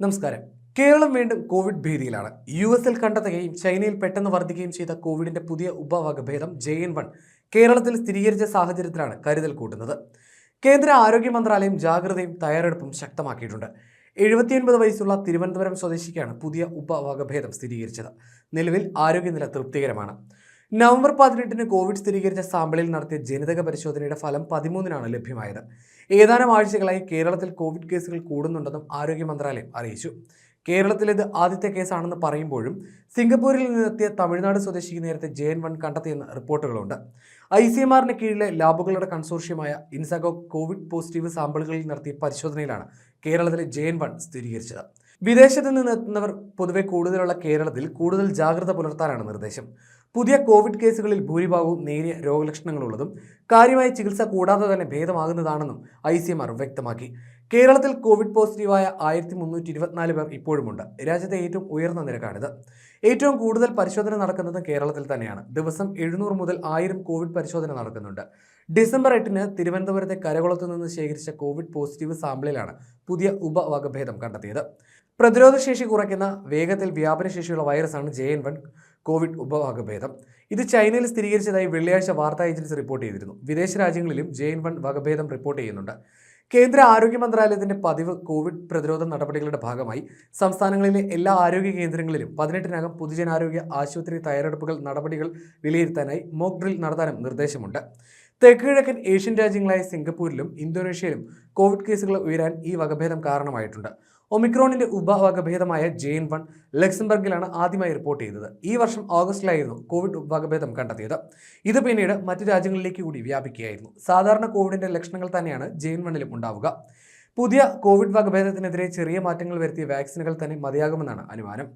നമസ്കാരം. കേരളം വീണ്ടും Covid ഭീതിയിലാണ്. U എസിൽ കണ്ടെത്തുകയും ചൈനയിൽ പെട്ടെന്ന് വർദ്ധിക്കുകയും ചെയ്ത കോവിഡിന്റെ പുതിയ ഉപവകഭേദം ജെ എൻ വൺ കേരളത്തിൽ സ്ഥിരീകരിച്ച സാഹചര്യത്തിലാണ് കരുതൽ കൂട്ടുന്നത്. കേന്ദ്ര ആരോഗ്യ മന്ത്രാലയം ജാഗ്രതയും തയ്യാറെടുപ്പും ശക്തമാക്കിയിട്ടുണ്ട്. എഴുപത്തിയൊൻപത് വയസ്സുള്ള തിരുവനന്തപുരം സ്വദേശിക്കാണ് പുതിയ ഉപവകഭേദം സ്ഥിരീകരിച്ചത്. നിലവിൽ ആരോഗ്യനില തൃപ്തികരമാണ്. നവംബർ പതിനെട്ടിന് കോവിഡ് സ്ഥിരീകരിച്ച സാമ്പിളിൽ നടത്തിയ ജനിതക പരിശോധനയുടെ ഫലം പതിമൂന്നിനാണ് ലഭ്യമായത്. ഏതാനും ആഴ്ചകളായി കേരളത്തിൽ കോവിഡ് കേസുകൾ കൂടുന്നുണ്ടെന്നും ആരോഗ്യ മന്ത്രാലയം അറിയിച്ചു. കേരളത്തിലേത് ആദ്യത്തെ കേസാണെന്ന് പറയുമ്പോഴും സിംഗപ്പൂരിൽ നിന്നെത്തിയ തമിഴ്നാട് സ്വദേശിക്ക് നേരത്തെ ജെ എൻ വൺ കണ്ടെത്തിയെന്ന് റിപ്പോർട്ടുകളുണ്ട്. ഐ സി എം ആറിന് കീഴിലെ ലാബുകളുടെ കൺസോർഷ്യമായ ഇൻസാഗോ കോവിഡ് പോസിറ്റീവ് സാമ്പിളുകളിൽ നടത്തിയ പരിശോധനയിലാണ് കേരളത്തിലെ ജെ എൻ വൺ സ്ഥിരീകരിച്ചത്. വിദേശത്ത് നിന്ന് എത്തുന്നവർ പൊതുവെ കൂടുതലുള്ള കേരളത്തിൽ കൂടുതൽ ജാഗ്രത പുലർത്താനാണ് നിർദ്ദേശം. പുതിയ കോവിഡ് കേസുകളിൽ ഭൂരിഭാഗവും നേരിയ രോഗലക്ഷണങ്ങളുള്ളതും കാര്യമായ ചികിത്സ കൂടാതെ തന്നെ ഭേദമാകുന്നതാണെന്നും ഐ വ്യക്തമാക്കി. കേരളത്തിൽ കോവിഡ് പോസിറ്റീവായ ആയിരത്തി മുന്നൂറ്റി ഇരുപത്തിനാല് പേർ ഇപ്പോഴുമുണ്ട്. രാജ്യത്തെ ഏറ്റവും ഉയർന്ന നിരക്കാണിത്. ഏറ്റവും കൂടുതൽ പരിശോധന നടക്കുന്നത് കേരളത്തിൽ തന്നെയാണ്. ദിവസം എഴുന്നൂറ് മുതൽ ആയിരം കോവിഡ് പരിശോധന നടക്കുന്നുണ്ട്. ഡിസംബർ എട്ടിന് തിരുവനന്തപുരത്തെ കരകുളത്തു നിന്ന് ശേഖരിച്ച കോവിഡ് പോസിറ്റീവ് സാമ്പിളിലാണ് പുതിയ ഉപവകഭേദം കണ്ടെത്തിയത്. പ്രതിരോധശേഷി കുറയ്ക്കുന്ന വേഗത്തിൽ വ്യാപനശേഷിയുള്ള വൈറസാണ് ജെ എൻ വൺ കോവിഡ് ഉപവകഭേദം. ഇത് ചൈനയിൽ സ്ഥിരീകരിച്ചതായി വെള്ളിയാഴ്ച വാർത്താ ഏജൻസി റിപ്പോർട്ട് ചെയ്തിരുന്നു. വിദേശ രാജ്യങ്ങളിലും ജെ എൻ വൺ വകഭേദം റിപ്പോർട്ട് ചെയ്യുന്നുണ്ട്. കേന്ദ്ര ആരോഗ്യ മന്ത്രാലയത്തിന്റെ പതിവ് കോവിഡ് പ്രതിരോധ നടപടികളുടെ ഭാഗമായി സംസ്ഥാനങ്ങളിലെ എല്ലാ ആരോഗ്യ കേന്ദ്രങ്ങളിലും പതിനെട്ടിനകം പൊതുജനാരോഗ്യ ആശുപത്രി തയ്യാറെടുപ്പുകൾ നടപടികൾ വിലയിരുത്താനായി മോക്ക് ഡ്രിൽ നടത്താനും നിർദ്ദേശമുണ്ട്. തെക്കുകിഴക്കൻ ഏഷ്യൻ രാജ്യങ്ങളായ സിംഗപ്പൂരിലും ഇന്തോനേഷ്യയിലും കോവിഡ് കേസുകൾ ഉയരാൻ ഈ വകഭേദം കാരണമായിട്ടുണ്ട്. ഒമിക്രോണിന്റെ ഉപവകഭേദമായ ജെ എൻ വൺ ലക്സംബർഗിലാണ് ആദ്യമായി റിപ്പോർട്ട് ചെയ്തത്. ഈ വർഷം ഓഗസ്റ്റിലായിരുന്നു കോവിഡ് ഉപവകഭേദം കണ്ടെത്തിയത്. ഇത് പിന്നീട് മറ്റു രാജ്യങ്ങളിലേക്ക് കൂടി വ്യാപിക്കുകയായിരുന്നു. സാധാരണ കോവിഡിന്റെ ലക്ഷണങ്ങൾ തന്നെയാണ് ജെ എൻ വണ്ണിലും ഉണ്ടാവുക. പുതിയ കോവിഡ് വകഭേദത്തിനെതിരെ ചെറിയ മാറ്റങ്ങൾ വരുത്തിയ വാക്സിനുകൾ തന്നെ മതിയാകുമെന്നാണ് അനുമാനം.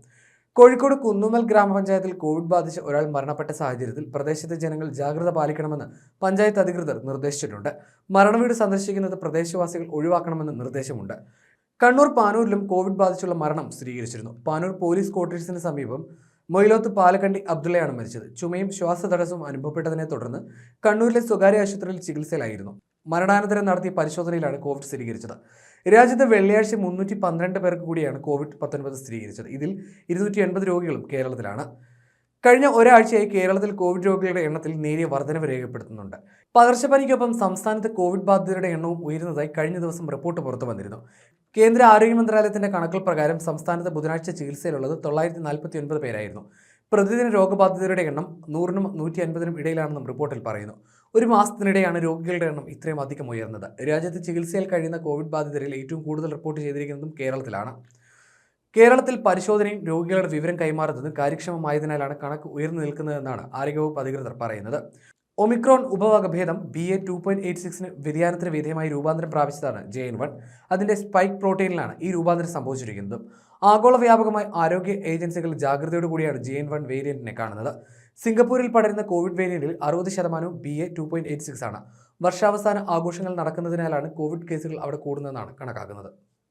കോഴിക്കോട് കുന്നുമൽ ഗ്രാമപഞ്ചായത്തിൽ കോവിഡ് ബാധിച്ച് ഒരാൾ മരണപ്പെട്ട സാഹചര്യത്തിൽ പ്രദേശത്തെ ജനങ്ങൾ ജാഗ്രത പാലിക്കണമെന്ന് പഞ്ചായത്ത് അധികൃതർ നിർദ്ദേശിച്ചിട്ടുണ്ട്. മരണവീട് സന്ദർശിക്കുന്നത് പ്രദേശവാസികൾ ഒഴിവാക്കണമെന്ന് നിർദ്ദേശമുണ്ട്. കണ്ണൂർ പാനൂരിലും കോവിഡ് ബാധിച്ചുള്ള മരണം സ്ഥിരീകരിച്ചിരുന്നു. പാനൂർ പോലീസ് ക്വാർട്ടേഴ്സിന് സമീപം മൊയിലോത്ത് പാലക്കണ്ടി അബ്ദുള്ളയാണ് മരിച്ചത്. ചുമയും ശ്വാസതടസ്സവും അനുഭവപ്പെട്ടതിനെ തുടർന്ന് കണ്ണൂരിലെ സ്വകാര്യ ആശുപത്രിയിൽ ചികിത്സയിലായിരുന്നു. മരണാനന്തരം നടത്തിയ പരിശോധനയിലാണ് കോവിഡ് സ്ഥിരീകരിച്ചത്. രാജ്യത്ത് വെള്ളിയാഴ്ച മുന്നൂറ്റി പന്ത്രണ്ട് പേർക്ക് കൂടിയാണ് കോവിഡ് പത്തൊൻപത് സ്ഥിരീകരിച്ചത്. ഇതിൽ ഇരുന്നൂറ്റി എൺപത് രോഗികളും കേരളത്തിലാണ്. കഴിഞ്ഞ ഒരാഴ്ചയായി കേരളത്തിൽ കോവിഡ് രോഗികളുടെ എണ്ണത്തിൽ നേരിയ വർധനവ് രേഖപ്പെടുത്തുന്നുണ്ട്. പകർച്ചപ്പനിക്കൊപ്പം സംസ്ഥാനത്ത് കോവിഡ് ബാധിതരുടെ എണ്ണവും ഉയരുന്നതായി കഴിഞ്ഞ ദിവസം റിപ്പോർട്ട് പുറത്തു വന്നിരുന്നു. കേന്ദ്ര ആരോഗ്യ മന്ത്രാലയത്തിന്റെ കണക്കുകൾ പ്രകാരം സംസ്ഥാനത്ത് ബുധനാഴ്ച ചികിത്സയിലുള്ളത് തൊള്ളായിരത്തി നാൽപ്പത്തി ഒൻപത് പേരായിരുന്നു. പ്രതിദിന രോഗബാധിതരുടെ എണ്ണം നൂറിനും നൂറ്റി അൻപതിനും ഇടയിലാണെന്നും റിപ്പോർട്ടിൽ പറയുന്നു. ഒരു മാസത്തിനിടെയാണ് രോഗികളുടെ എണ്ണം ഇത്രയും അധികം ഉയർന്നത്. രാജ്യത്ത് ചികിത്സയിൽ കഴിയുന്ന കോവിഡ് ബാധിതരിൽ ഏറ്റവും കൂടുതൽ റിപ്പോർട്ട് ചെയ്തിരിക്കുന്നതും കേരളത്തിലാണ്. കേരളത്തിൽ പരിശോധനയും രോഗികളുടെ വിവരം കൈമാറുന്നതും കാര്യക്ഷമമായതിനാലാണ് കണക്ക് ഉയർന്നു നിൽക്കുന്നതെന്നാണ് ആരോഗ്യവകുപ്പ് അധികൃതർ പറയുന്നത്. Omicron ഉപവകഭേദം B A two point eight സിക്സിന് വ്യതിയാനത്തിന് വിധേയമായി രൂപാന്തരം പ്രാപിച്ചതാണ് ജെ എൻ വൺ അതിന്റെ സ്പൈക്ക് പ്രോട്ടീനിലാണ് ഈ രൂപാന്തരം സംഭവിച്ചിരിക്കുന്നത്. ആഗോള വ്യാപകമായി ആരോഗ്യ ഏജൻസികൾ ജാഗ്രതയോടു കൂടിയാണ് ജെ എൻ വൺ വേരിയന്റിനെ കാണുന്നത്. സിംഗപ്പൂരിൽ പടരുന്ന കോവിഡ് വേരിയന്റിൽ അറുപത് ശതമാനവും B A two point eight six ആണ്. വർഷാവസാന ആഘോഷങ്ങൾ നടക്കുന്നതിനാലാണ് കോവിഡ് കേസുകൾ അവിടെ കൂടുന്നതെന്നാണ് കണക്കാക്കുന്നത്.